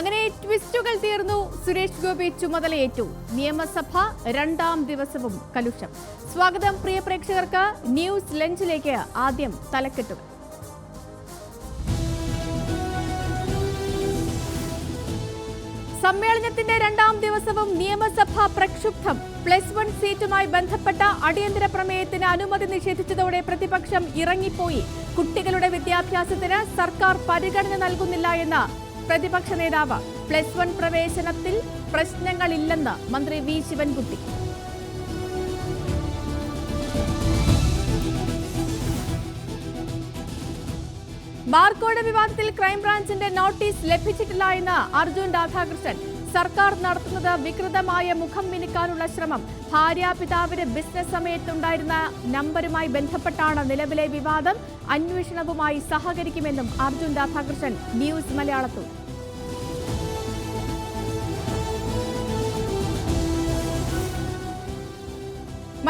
അങ്ങനെ ട്വിസ്റ്റുകൾ തീർന്നു. സുരേഷ് ഗോപി ചുമതലയേറ്റു. നിയമസഭ രണ്ടാം ദിവസവും കലുഷം. സ്വാഗതം പ്രിയ പ്രേക്ഷകർക്ക്. ന്യൂസ് ലഞ്ചിലേക്ക് ആദ്യം തലക്കെട്ടുകൾ സമ്മേളനത്തിന്റെ രണ്ടാം ദിവസവും നിയമസഭ പ്രക്ഷുബ്ധം. പ്ലസ് വൺ സീറ്റുമായി ബന്ധപ്പെട്ട അടിയന്തര പ്രമേയത്തിന് അനുമതി നിഷേധിച്ചതോടെ പ്രതിപക്ഷം ഇറങ്ങിപ്പോയി. കുട്ടികളുടെ വിദ്യാഭ്യാസത്തിന് സർക്കാർ പരിഗണന നൽകുന്നില്ല എന്ന് പ്രതിപക്ഷ നേതാവ് പ്ലസ് വൺ പ്രവേശനത്തിൽ പ്രശ്നങ്ങളില്ലെന്ന് മന്ത്രി വി ശിവൻകുട്ടി. ബാർകോഡ് വിവാദത്തിൽ ക്രൈംബ്രാഞ്ചിന്റെ നോട്ടീസ് ലഭിച്ചിട്ടില്ല എന്ന് അർജുൻ രാധാകൃഷ്ണൻ. സർക്കാർ നടത്തുന്നത് വികൃതമായ മുഖം മിനുക്കാനുള്ള ശ്രമം. ഭാര്യ ഭാര്യാപിതാവിന് ബിസിനസ് സമയത്തുണ്ടായിരുന്ന നമ്പരുമായി ബന്ധപ്പെട്ടാണ് നിലവിലെ വിവാദം. അന്വേഷണവുമായി സഹകരിക്കുമെന്നും അർജുൻ രാധാകൃഷ്ണൻ ന്യൂസ് മലയാളത്തോട്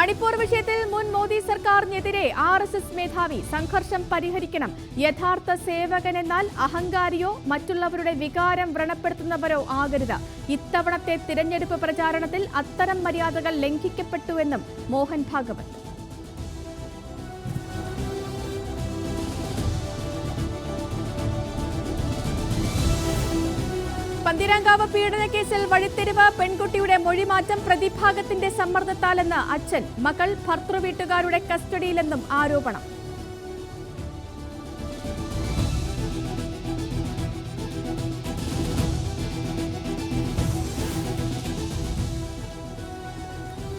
മണിപ്പൂർ വിഷയത്തിൽ മുൻ മോദി സർക്കാരിനെതിരെ ആർ എസ് എസ് മേധാവി സംഘർഷം പരിഹരിക്കണം. യഥാർത്ഥ സേവകനെന്നാൽ അഹങ്കാരിയോ മറ്റുള്ളവരുടെ വികാരം വ്രണപ്പെടുത്തുന്നവരോ ആകരുത്. ഇത്തവണത്തെ തിരഞ്ഞെടുപ്പ് പ്രചാരണത്തിൽ അത്തരം മര്യാദകൾ ലംഘിക്കപ്പെട്ടുവെന്നും മോഹൻ ഭാഗവത്. പന്തിരാങ്കാവ് പീഡനക്കേസിൽ വഴിത്തിരിവ് പെൺകുട്ടിയുടെ മൊഴിമാറ്റം പ്രതിഭാഗത്തിന്റെ സമ്മർദ്ദത്താലെന്ന് അച്ഛൻ മകൾ ഭർത്തൃവീട്ടുകാരുടെ കസ്റ്റഡിയിലെന്നും ആരോപണം.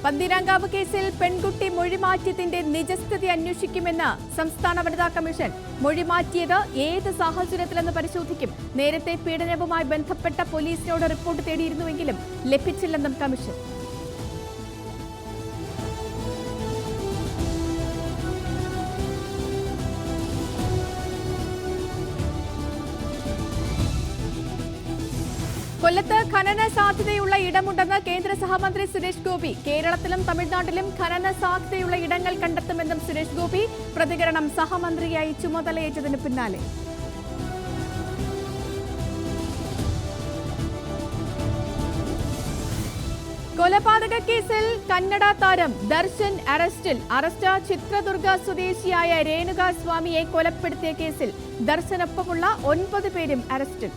പന്തിരാങ്കാവ് കേസിൽ പെൺകുട്ടി മൊഴിമാറ്റിയതിന്റെ നിജസ്ഥിതി അന്വേഷിക്കുമെന്ന് സംസ്ഥാന വനിതാ കമ്മീഷൻ. മൊഴിമാറ്റിയത് ഏത് സാഹചര്യത്തിലെന്ന് പരിശോധിക്കും. നേരത്തെ പീഡനവുമായി ബന്ധപ്പെട്ട പോലീസിനോട് റിപ്പോർട്ട് തേടിയിരുന്നുവെങ്കിലും ലഭിച്ചില്ലെന്നും കമ്മീഷൻ. കൊല്ലത്ത് ഖനന സാധ്യതയുള്ള ഇടമുണ്ടെന്ന് കേന്ദ്ര സഹമന്ത്രി സുരേഷ് ഗോപി. കേരളത്തിലും തമിഴ്നാട്ടിലും ഖനന സാധ്യതയുള്ള ഇടങ്ങൾ കണ്ടെത്തുമെന്നും സുരേഷ് ഗോപി പ്രതികരണം സഹമന്ത്രിയായി ചുമതലയേറ്റതിന് പിന്നാലെ. കൊലപാതക കേസിൽ കന്നഡ താരം ദർശൻ അറസ്റ്റിൽ അറസ്റ്റ് ചിത്രദുർഗ സ്വദേശിയായ രേണുക സ്വാമിയെ കൊലപ്പെടുത്തിയ കേസിൽ ദർശനൊപ്പമുള്ള ഒൻപത് പേരും അറസ്റ്റിൽ.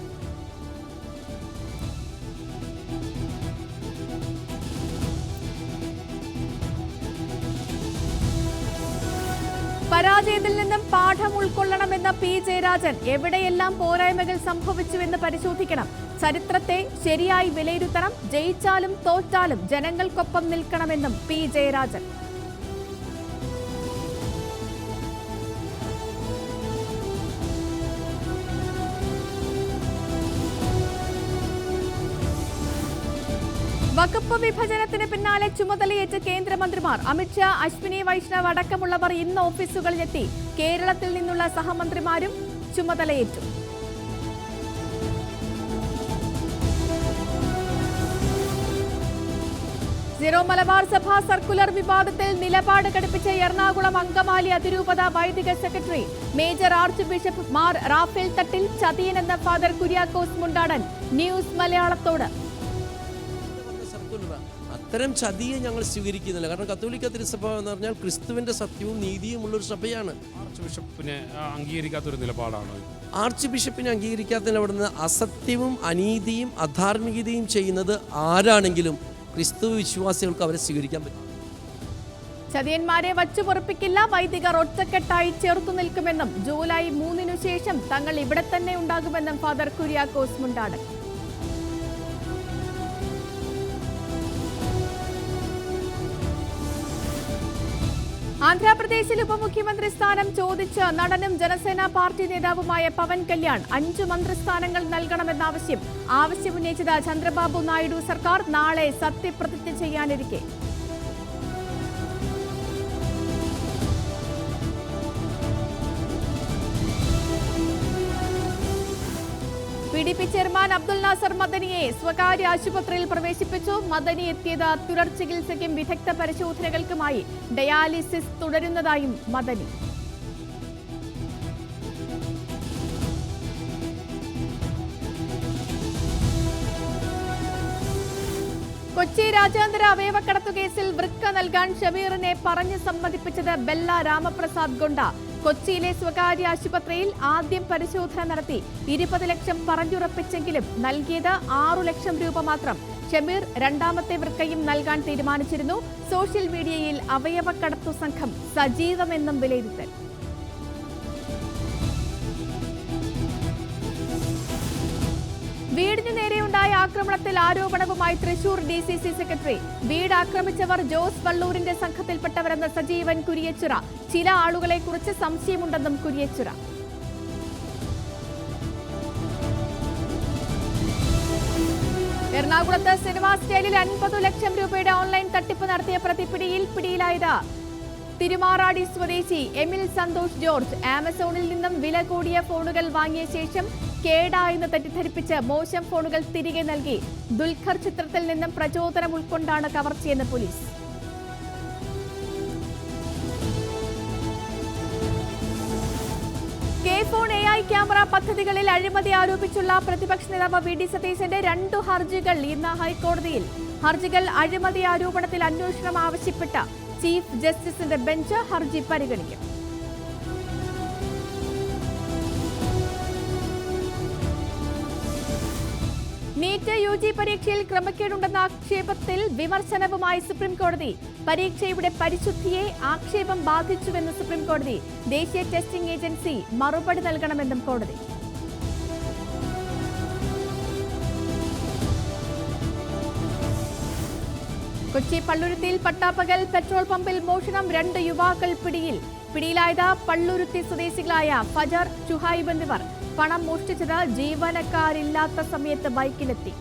പരാജയത്തിൽ നിന്നും പാഠം ഉൾക്കൊള്ളണമെന്ന പി ജയരാജൻ എവിടെയെല്ലാം പോരായ്മകൾ സംഭവിച്ചുവെന്ന് പരിശോധിക്കണം. ചരിത്രത്തെ ശരിയായി വിലയിരുത്തണം ജയിച്ചാലും തോറ്റാലും ജനങ്ങൾക്കൊപ്പം നിൽക്കണമെന്നും പി ജയരാജൻ. വകുപ്പ് വിഭജനത്തിന് പിന്നാലെ ചുമതലയേറ്റ കേന്ദ്രമന്ത്രിമാർ അമിത്ഷാ അശ്വിനി വൈഷ്ണവ് അടക്കമുള്ളവർ ഇന്ന് ഓഫീസുകളിലെത്തി. കേരളത്തിൽ നിന്നുള്ള സഹമന്ത്രിമാരും ചുമതലയേറ്റു. സിറോ മലബാർ സഭ സർക്കുലർ വിവാദത്തിൽ നിലപാട് ഘടിപ്പിച്ച എറണാകുളം അങ്കമാലി അതിരൂപത വൈദിക secretary major archbishop Mar Raphael Thattil ചതിയൻ എന്ന ഫാദർ കുര്യാക്കോസ് മുണ്ടാടൻ. ന്യൂസ് മലയാളത്തോട്. അത്തരം ചതിയെ ഞങ്ങൾ സ്വീകരിക്കുന്നില്ല. കാരണം കത്തോലിക്ക തിരുസഭ എന്ന് പറഞ്ഞാൽ ക്രിസ്തുവിന്റെ സത്യവും നീതിയും ഉള്ളൊരു സഭയാണ്. ആർച്ച് ബിഷപ്പിനെ അംഗീകരിക്കാത്ത അംഗീകരിക്കാത്തൊരു നിലപാടാണ് ആർച്ച് ബിഷപ്പിനെ അംഗീകരിക്കാത്തതിന് അവിടുന്ന് അസത്യവും അനീതിയും അധാർമികതയും ചെയ്യുന്നത് ആരാണെങ്കിലും ക്രിസ്തു വിശ്വാസികൾക്ക് അവരെ സ്വീകരിക്കാൻ പറ്റും. ചതിയന്മാരെ വച്ചുപൊറുപ്പിക്കില്ല വൈദികർ ഒറ്റക്കെട്ടായി ചേർത്തു നിൽക്കുമെന്നും ജൂലൈ മൂന്നിനു ശേഷം തങ്ങൾ ഇവിടെ തന്നെ ഉണ്ടാകുമെന്നും ഫാദർ കുര്യാക്കോസ് മുണ്ടാടൻ. ആന്ധ്രാപ്രദേശിൽ ഉപമുഖ്യമന്ത്രി സ്ഥാനം ചോദിച്ച് നടനും ജനസേനാ പാർട്ടി നേതാവുമായ പവൻ കല്യാൺ അഞ്ച് മന്ത്രിസ്ഥാനങ്ങൾ നൽകണമെന്ന ആവശ്യം. ആവശ്യമുന്നയിച്ചത് ചന്ദ്രബാബു നായിഡു സർക്കാർ. നാളെ സത്യപ്രതിജ്ഞ ചെയ്യാനിരിക്കെ. D P chairman Abdul Nasser മദനിയെ സ്വകാര്യ ആശുപത്രിയിൽ പ്രവേശിപ്പിച്ചു. മദനി എത്തിയത് തുടർ ചികിത്സയ്ക്കും വിദഗ്ധ പരിശോധനകൾക്കുമായി ഡയാലിസിസ് തുടരുന്നതായും മദനി. കൊച്ചി രാജ്യാന്തര അവയവക്കടത്തു കേസിൽ വൃക്ക നൽകാൻ ഷബീറിനെ പറഞ്ഞു സമ്മതിപ്പിച്ചത് ബെല്ല രാമപ്രസാദ് ഗൊണ്ട. കൊച്ചിയിലെ സ്വകാര്യ ആശുപത്രിയിൽ ആദ്യം പരിശോധന നടത്തി ഇരുപത് ലക്ഷം പറഞ്ഞുറപ്പിച്ചെങ്കിലും നൽകിയത് ആറു ലക്ഷം രൂപ മാത്രം. ഷമീർ രണ്ടാമത്തെ വൃക്കയും നൽകാൻ തീരുമാനിച്ചിരുന്നു. സോഷ്യൽ മീഡിയയിൽ അവയവക്കടത്തു സംഘം സജീവമെന്നും വിലയിരുത്തൽ. വീടിന് നേരെയുണ്ടായ ആക്രമണത്തിൽ ആരോപണവുമായി Thrissur D C C secretary. വീട് ആക്രമിച്ചവർ ജോസ് വള്ളൂരിന്റെ സംഘത്തിൽപ്പെട്ടവരെന്ന് സജീവൻ കുരിയച്ചുറ. ചില ആളുകളെ കുറിച്ച് സംശയമുണ്ടെന്നും കുരിയച്ചുറ. എറണാകുളത്ത് സിനിമാ സ്റ്റൈലിൽ അൻപതു ലക്ഷം രൂപയുടെ ഓൺലൈൻ തട്ടിപ്പ് നടത്തിയ പ്രതിപിടിയിൽ പിടിയിലായത് തിരുമാറാടി സ്വദേശി എമിൽ സന്തോഷ് ജോർജ് ആമസോണിൽ നിന്നും വില കൂടിയ ഫോണുകൾ വാങ്ങിയ ശേഷം കേടാ എന്ന് തെറ്റിദ്ധരിപ്പിച്ച് മോശം ഫോണുകൾ തിരികെ നൽകി. ദുൽഖർ ചിത്രത്തിൽ നിന്നും പ്രചോദനം ഉൾക്കൊണ്ടാണ് കവർച്ചയെന്ന് പോലീസ്. ക്യാമറ പദ്ധതികളിൽ അഴിമതി ആരോപിച്ചുള്ള പ്രതിപക്ഷ നേതാവ് വി ഡി സതീശന്റെ രണ്ടു ഹർജികൾ ഇന്ന് ഹൈക്കോടതിയിൽ. ഹർജികൾ അഴിമതി ആരോപണത്തിൽ അന്വേഷണം ആവശ്യപ്പെട്ട ചീഫ് ജസ്റ്റിസിന്റെ ബെഞ്ച് ഹർജി പരിഗണിക്കും. നീറ്റ് യു ജി പരീക്ഷയിൽ ക്രമക്കേടുണ്ടെന്ന ആക്ഷേപത്തിൽ വിമർശനവുമായി സുപ്രീംകോടതി. പരീക്ഷയുടെ പരിശുദ്ധിയെ ആക്ഷേപം ബാധിച്ചുവെന്ന് സുപ്രീംകോടതി. ദേശീയ ടെസ്റ്റിംഗ് ഏജൻസി മറുപടി നൽകണമെന്നും കോടതി. കൊച്ചി പള്ളുരുത്തിയിൽ പട്ടാപ്പകൽ പെട്രോൾ പമ്പിൽ മോഷണം രണ്ട് യുവാക്കൾ പിടിയിൽ. പിടിയിലായത് പള്ളുരുത്തി സ്വദേശികളായ ഫജർ ചുഹായിബ് എന്നിവർ. പണം മോഷ്ടിച്ചത് ജീവനക്കാരില്ലാത്ത സമയത്ത് ബൈക്കിലെത്തി.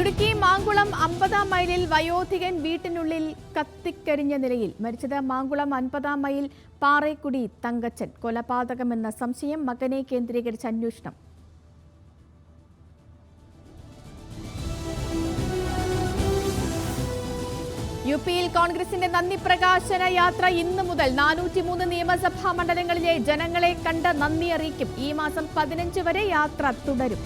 ഇടുക്കി മാങ്കുളം അമ്പതാം മൈലിൽ വയോധികൻ വീട്ടിനുള്ളിൽ കത്തിക്കരിഞ്ഞ നിലയിൽ. മരിച്ചത് മാങ്കുളം അൻപതാം മൈൽ പാറേക്കുടി തങ്കച്ചൻ. കൊലപാതകമെന്ന സംശയം മകനെ കേന്ദ്രീകരിച്ച അന്വേഷണം. യു പിയിൽ കോൺഗ്രസിന്റെ നന്ദി പ്രകാശന യാത്ര ഇന്ന് മുതൽ നാനൂറ്റിമൂന്ന് നിയമസഭാ മണ്ഡലങ്ങളിലെ ജനങ്ങളെ കണ്ട് നന്ദി അറിയിക്കും. ഈ മാസം പതിനഞ്ച് വരെ യാത്ര തുടരും.